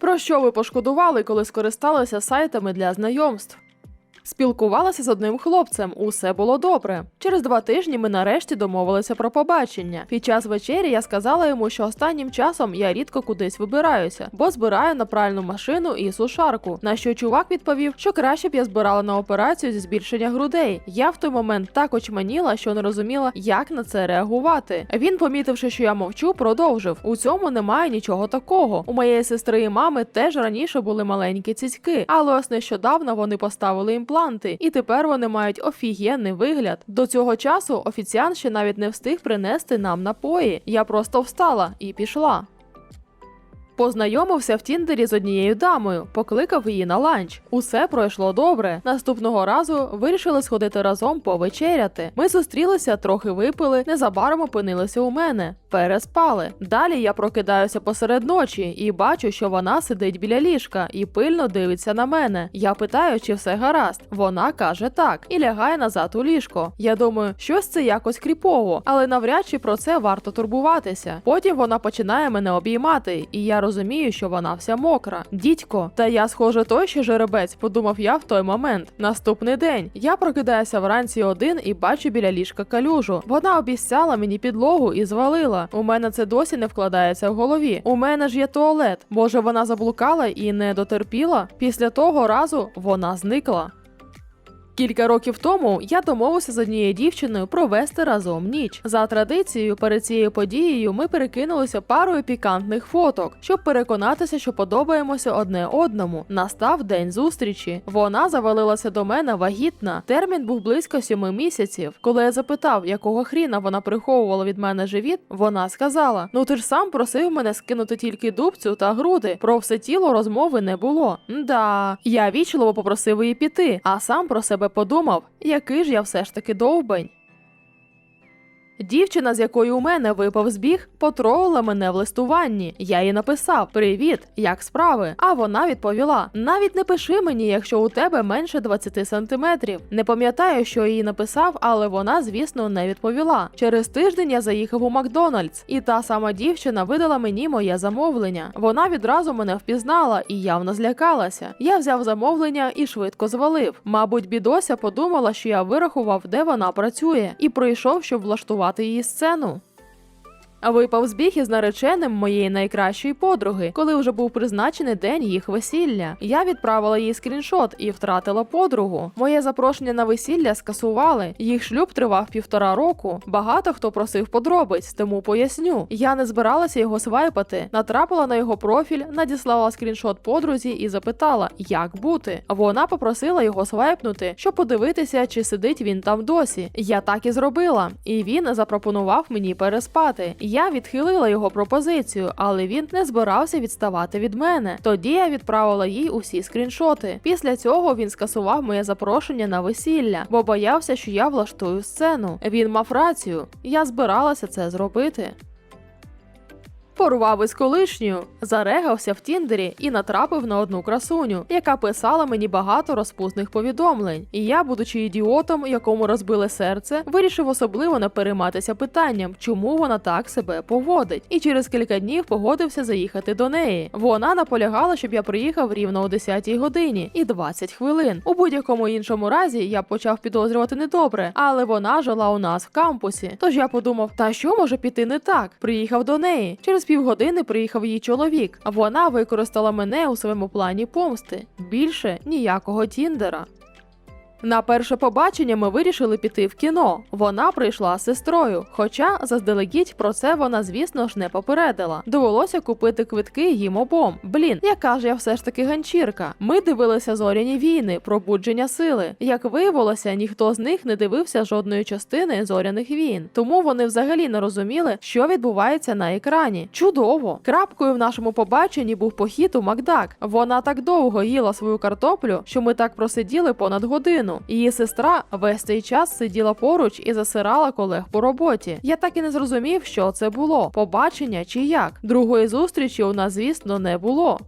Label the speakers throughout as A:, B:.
A: Про що ви пошкодували, коли скористалися сайтами для знайомств? Спілкувалася з одним хлопцем, усе було добре. Через два тижні ми нарешті домовилися про побачення. Під час вечері я сказала йому, що останнім часом я рідко кудись вибираюся, бо збираю на пральну машину і сушарку. На що чувак відповів, що краще б я збирала на операцію зі збільшення грудей. Я в той момент так очманіла, що не розуміла, як на це реагувати. Він, помітивши, що я мовчу, продовжив: у цьому немає нічого такого. У моєї сестри і мами теж раніше були маленькі цицьки, але ось нещодавно вони поставили імпланти, і тепер вони мають офігенний вигляд. До цього часу офіціант ще навіть не встиг принести нам напої. Я просто встала і пішла. Познайомився в Тіндері з однією дамою, покликав її на ланч. Усе пройшло добре. Наступного разу вирішили сходити разом повечеряти. Ми зустрілися, трохи випили, незабаром опинилися у мене. Переспали. Далі я прокидаюся посеред ночі і бачу, що вона сидить біля ліжка і пильно дивиться на мене. Я питаю, чи все гаразд. Вона каже так і лягає назад у ліжко. Я думаю, щось це якось кріпово, але навряд чи про це варто турбуватися. Потім вона починає мене обіймати, і я розумію, що вона вся мокра. Дідько, та я, схоже, той ще жеребець, подумав я в той момент. Наступний день я прокидаюся вранці один і бачу біля ліжка калюжу. Вона обіцяла мені підлогу і звалила. У мене це досі не вкладається в голові. У мене ж є туалет. Може, вона заблукала і не дотерпіла? Після того разу вона зникла. Кілька років тому я домовився з однією дівчиною провести разом ніч. За традицією, перед цією подією ми перекинулися парою пікантних фоток, щоб переконатися, що подобаємося одне одному. Настав день зустрічі. Вона завалилася до мене вагітна. Термін був близько сіми місяців. Коли я запитав, якого хріна вона приховувала від мене живіт, вона сказала: Ну ти ж сам просив мене скинути тільки дубцю та груди. Про все тіло розмови не було. Да, я вічливо попросив її піти, а сам про себе подумав, який ж я все ж таки довбень. Дівчина, з якою у мене випав збіг, потролила мене в листуванні. Я їй написав: Привіт, як справи? А вона відповіла: навіть не пиши мені, якщо у тебе менше 20 сантиметрів. Не пам'ятаю, що їй написав, але вона, звісно, не відповіла. Через тиждень я заїхав у Макдональдс, і та сама дівчина видала мені моє замовлення. Вона відразу мене впізнала і явно злякалася. Я взяв замовлення і швидко звалив. Мабуть, бідося подумала, що я вирахував, де вона працює, і прийшов, щоб влаштувати її сцену. Випав збіг із нареченим моєї найкращої подруги, коли вже був призначений день їх весілля. Я відправила їй скріншот і втратила подругу. Моє запрошення на весілля скасували. Їх шлюб тривав півтора року. Багато хто просив подробиць, тому поясню. Я не збиралася його свайпати. Натрапила на його профіль, надіслала скріншот подрузі і запитала, як бути. Вона попросила його свайпнути, щоб подивитися, чи сидить він там досі. Я так і зробила, і він запропонував мені переспати. Я відхилила його пропозицію, але він не збирався відставати від мене. Тоді я відправила їй усі скріншоти. Після цього він скасував моє запрошення на весілля, бо боявся, що я влаштую сцену. Він мав рацію. Я збиралася це зробити. Порвав із колишньою, зарегався в Тіндері і натрапив на одну красуню, яка писала мені багато розпусних повідомлень. І я, будучи ідіотом, якому розбили серце, вирішив особливо не перейматися питанням, чому вона так себе поводить. І через кілька днів погодився заїхати до неї. Вона наполягала, щоб я приїхав рівно о 10 годині і 20 хвилин. У будь-якому іншому разі я почав підозрювати недобре, але вона жила у нас в кампусі. Тож я подумав, та що може піти не так? Приїхав до неї. Через півгодини приїхав її чоловік, вона використала мене у своєму плані помсти. Більше ніякого тіндера. На перше побачення ми вирішили піти в кіно. Вона прийшла з сестрою. Хоча заздалегідь про це вона, звісно ж, не попередила. Довелося купити квитки їм обом. Блін, яка ж я все ж таки ганчірка. Ми дивилися зоряні війни, пробудження сили. Як виявилося, ніхто з них не дивився жодної частини зоряних війн, тому вони взагалі не розуміли, що відбувається на екрані. Чудово! Крапкою в нашому побаченні був похід у Макдак. Вона так довго їла свою картоплю, що ми так просиділи понад годину. Її сестра весь цей час сиділа поруч і засирала колег по роботі. Я так і не зрозумів, що це було побачення чи як. Другої зустрічі у нас, звісно, не було.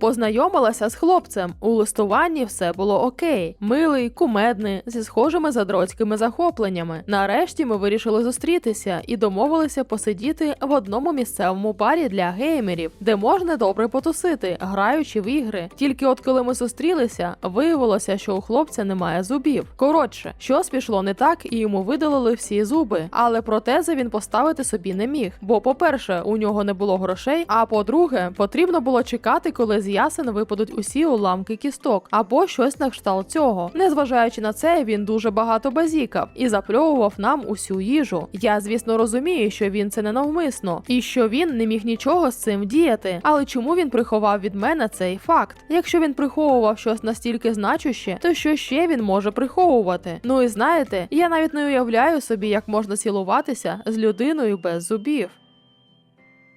A: Познайомилася з хлопцем. У листуванні все було окей. Милий, кумедний, зі схожими задроцькими захопленнями. Нарешті ми вирішили зустрітися і домовилися посидіти в одному місцевому барі для геймерів, де можна добре потусити, граючи в ігри. Тільки от коли ми зустрілися, виявилося, що у хлопця немає зубів. Коротше, щось пішло не так, і йому видалили всі зуби. Але протези він поставити собі не міг. Бо, по-перше, у нього не було грошей. А по-друге, потрібно було чекати, коли з ясен випадуть усі уламки кісток, або щось на кшталт цього. Незважаючи на це, він дуже багато базікав і запльовував нам усю їжу. Я, звісно, розумію, що він це не навмисно, і що він не міг нічого з цим діяти. Але чому він приховав від мене цей факт? Якщо він приховував щось настільки значуще, то що ще він може приховувати? Ну і знаєте, я навіть не уявляю собі, як можна цілуватися з людиною без зубів.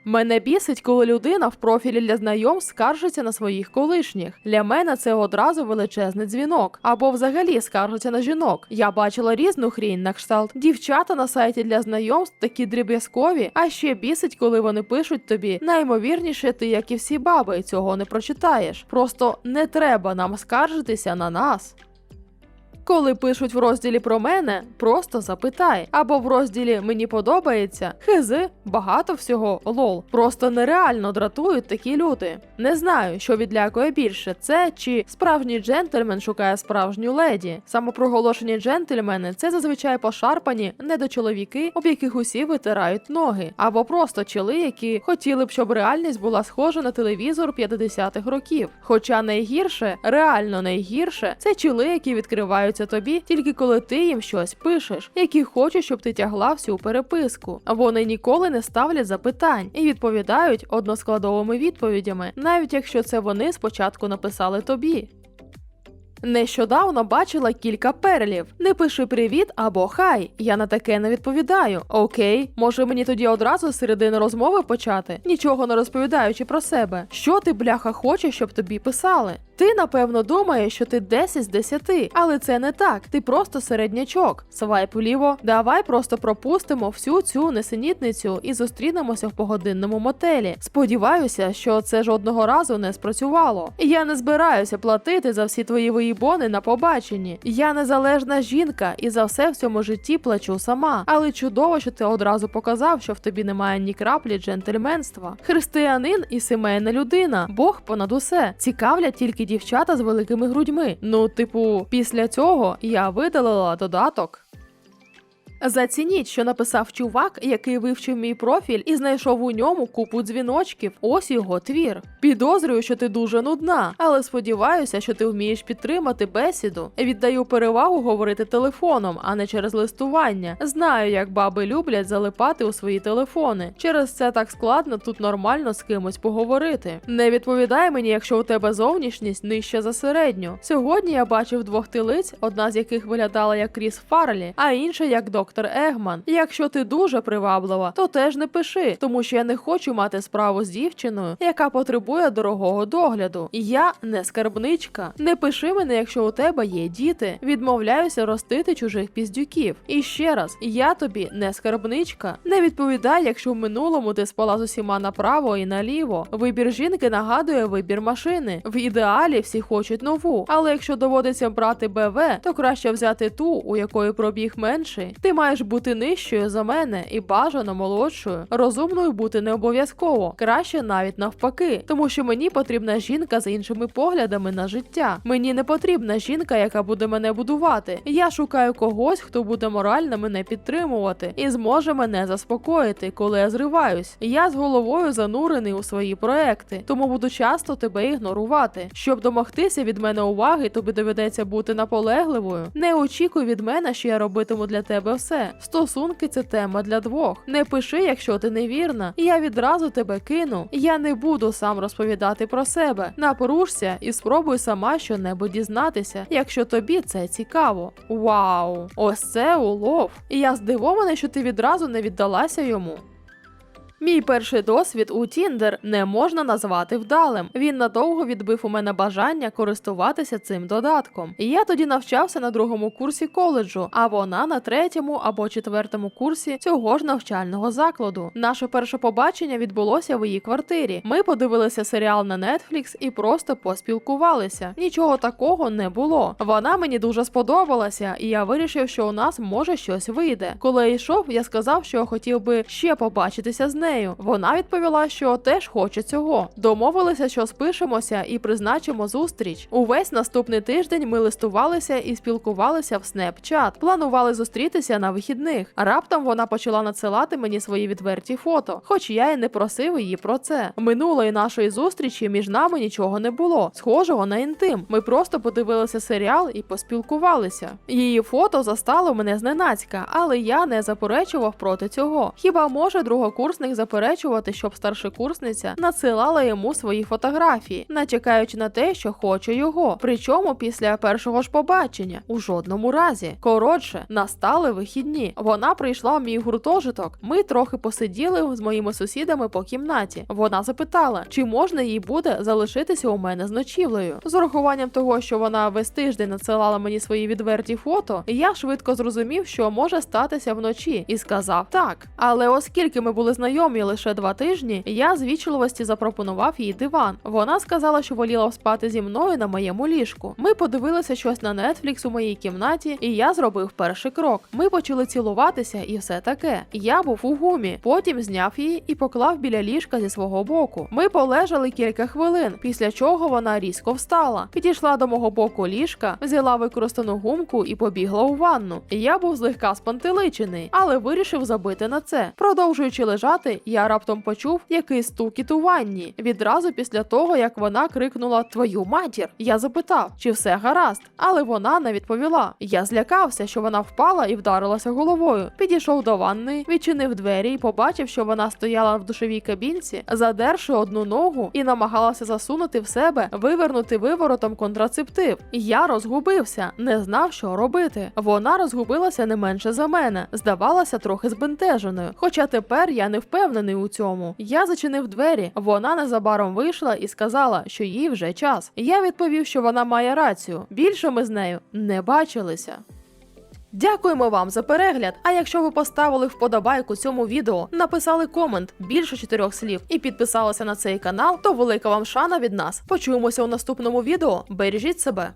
A: Мене бісить, коли людина в профілі для знайомств скаржиться на своїх колишніх. Для мене це одразу величезний дзвінок. Або взагалі скаржиться на жінок. Я бачила різну хрінь на кшталт. Дівчата на сайті для знайомств такі дріб'язкові, а ще бісить, коли вони пишуть тобі. Наймовірніше, ти, як і всі баби, цього не прочитаєш. Просто не треба нам скаржитися на нас. Коли пишуть в розділі про мене, просто запитай. Або в розділі Мені подобається хизи, багато всього лол. Просто нереально дратують такі люди. Не знаю, що відлякує більше, це чи справжній джентльмен шукає справжню леді. Самопроголошені джентльмени це зазвичай пошарпані недочоловіки, об яких усі витирають ноги, або просто чоли, які хотіли б, щоб реальність була схожа на телевізор 50-х років. Хоча найгірше, реально найгірше, це чоли, які відкриваються тобі тільки коли ти їм щось пишеш, які хочуть, щоб ти тягла всю переписку. Вони ніколи не ставлять запитань і відповідають односкладовими відповідями, навіть якщо це вони спочатку написали тобі. Нещодавно бачила кілька перлів. Не пиши привіт або хай. Я на таке не відповідаю. Окей, може мені тоді одразу з середини розмови почати, нічого не розповідаючи про себе. Що ти, бляха, хочеш, щоб тобі писали? Ти напевно думаєш, що ти 10 з 10, але це не так. Ти просто середнячок. Свайп вліво. Давай просто пропустимо всю цю несенітницю і зустрінемося в погодинному мотелі. Сподіваюся, що це жодного разу не спрацювало. Я не збираюся платити за всі твої виїбони на побаченні. Я незалежна жінка і за все в цьому житті плачу сама. Але чудово, що ти одразу показав, що в тобі немає ні краплі джентльменства. Християнин і сімейна людина. Бог понад усе. Цікавлять тільки дівчата з великими грудьми. Ну, типу, після цього я видалила додаток. Зацініть, що написав чувак, який вивчив мій профіль і знайшов у ньому купу дзвіночків. Ось його твір. Підозрюю, що ти дуже нудна, але сподіваюся, що ти вмієш підтримати бесіду. Віддаю перевагу говорити телефоном, а не через листування. Знаю, як баби люблять залипати у свої телефони. Через це так складно тут нормально з кимось поговорити. Не відповідай мені, якщо у тебе зовнішність нижча за середню. Сьогодні я бачив двох тилиць, одна з яких виглядала як Кріс Фарлі, а інша як доктор Егман. Якщо ти дуже приваблива, то теж не пиши, тому що я не хочу мати справу з дівчиною, яка потребує дорогого догляду. Я не скарбничка. Не пиши мене, якщо у тебе є діти. Відмовляюся ростити чужих піздюків. І ще раз, я тобі не скарбничка. Не відповідай, якщо в минулому ти спала з усіма направо і наліво. Вибір жінки нагадує вибір машини. В ідеалі всі хочуть нову, але якщо доводиться брати БВ, то краще взяти ту, у якої пробіг менший. Ти маєш бути нижчою за мене і бажано молодшою. Розумною бути не обов'язково, краще навіть навпаки, тому що мені потрібна жінка з іншими поглядами на життя. Мені не потрібна жінка, яка буде мене будувати. Я шукаю когось, хто буде морально мене підтримувати і зможе мене заспокоїти, коли я зриваюсь. Я з головою занурений у свої проекти, тому буду часто тебе ігнорувати. Щоб домогтися від мене уваги, тобі доведеться бути наполегливою. Не очікуй від мене, що я робитиму для тебе все. Стосунки це тема для двох. Не пиши, якщо ти невірна. Я відразу тебе кину. Я не буду сам розповідати про себе. Напорушся і спробуй сама щонебудь дізнатися, якщо тобі це цікаво. Вау! Ось це улов! Я здивована, що ти відразу не віддалася йому. Мій перший досвід у Тіндер не можна назвати вдалим. Він надовго відбив у мене бажання користуватися цим додатком. Я тоді навчався на другому курсі коледжу, а вона на третьому або четвертому курсі цього ж навчального закладу. Наше перше побачення відбулося в її квартирі. Ми подивилися серіал на Netflix і просто поспілкувалися. Нічого такого не було. Вона мені дуже сподобалася, і я вирішив, що у нас може щось вийде. Коли я йшов, я сказав, що хотів би ще побачитися з нею. Вона відповіла, що теж хоче цього. Домовилися, що спишемося і призначимо зустріч. Увесь наступний тиждень ми листувалися і спілкувалися в Snapchat. Планували зустрітися на вихідних. Раптом вона почала надсилати мені свої відверті фото, хоч я і не просив її про це. Минулої нашої зустрічі між нами нічого не було, схожого на інтим. Ми просто подивилися серіал і поспілкувалися. Її фото застало мене зненацька, але я не заперечував проти цього. Хіба може другокурсник заперечувати, щоб старшокурсниця надсилала йому свої фотографії, начекаючи на те, що хоче його. Причому після першого ж побачення у жодному разі. Коротше, настали вихідні. Вона прийшла в мій гуртожиток. Ми трохи посиділи з моїми сусідами по кімнаті. Вона запитала, чи можна їй буде залишитися у мене з ночівлею. З урахуванням того, що вона весь тиждень надсилала мені свої відверті фото, я швидко зрозумів, що може статися вночі, і сказав так. Але оскільки ми були знайомі лише два тижні, я з вічливості запропонував їй диван. Вона сказала, що воліла спати зі мною на моєму ліжку. Ми подивилися щось на Netflix у моїй кімнаті, і я зробив перший крок. Ми почали цілуватися і все таке. Я був у гумі, потім зняв її і поклав біля ліжка зі свого боку. Ми полежали кілька хвилин, після чого вона різко встала, підійшла до мого боку ліжка, взяла використану гумку і побігла у ванну. Я був злегка спантеличений, але вирішив забити на це. Продовжуючи лежати, я раптом почув якийсь стукіт у ванні. Відразу після того, як вона крикнула Твою матір. Я запитав, чи все гаразд, але вона не відповіла. Я злякався, що вона впала і вдарилася головою. Підійшов до ванни, відчинив двері і побачив, що вона стояла в душовій кабінці, задерши одну ногу і намагалася засунути в себе, вивернути виворотом контрацептив. Я розгубився, не знав, що робити. Вона розгубилася не менше за мене, здавалася трохи збентеженою. Хоча тепер я не впевнений у цьому. Я зачинив двері. Вона незабаром вийшла і сказала, що їй вже час. Я відповів, що вона має рацію. Більше ми з нею не бачилися. Дякуємо вам за перегляд. А якщо ви поставили вподобайку цьому відео, написали комент більше чотирьох слів і підписалися на цей канал, то велика вам шана від нас. Почуємося у наступному відео. Бережіть себе.